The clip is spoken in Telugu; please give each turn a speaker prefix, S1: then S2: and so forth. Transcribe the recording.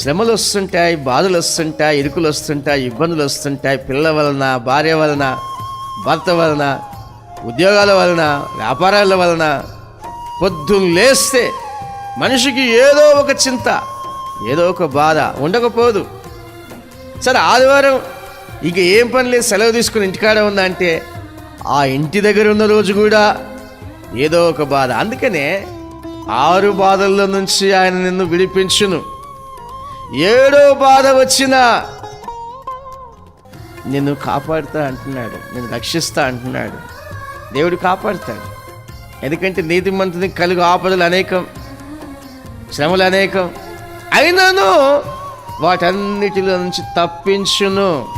S1: శ్రమలు వస్తుంటాయి బాధలు వస్తుంటాయి ఇరుకులు వస్తుంటాయి ఇబ్బందులు వస్తుంటాయి పిల్లల వలన భార్య వలన భర్త వలన ఉద్యోగాల వలన వ్యాపారాల వలన. పొద్దున్న లేస్తే మనిషికి ఏదో ఒక చింత ఏదో ఒక బాధ ఉండకపోదు. సరే ఆదివారం ఇక ఏం పని లేదు సెలవు తీసుకుని ఇంటికాడ ఉందా అంటే ఆ ఇంటి దగ్గర ఉన్న రోజు కూడా ఏదో ఒక బాధ. అందుకనే ఆరు బాధల్లో నుంచి ఆయన నిన్ను విడిపించును. ఏడో బాధ వచ్చినా నిన్ను కాపాడుతా అంటున్నాడు నిన్ను రక్షిస్తా అంటున్నాడు. దేవుడు కాపాడుతాడు. ఎందుకంటే నీతిమంతుని కలుగు ఆపదలు అనేకం శ్రమలు అనేకం. అయినను వాటన్నిటిలో నుంచి తప్పించును.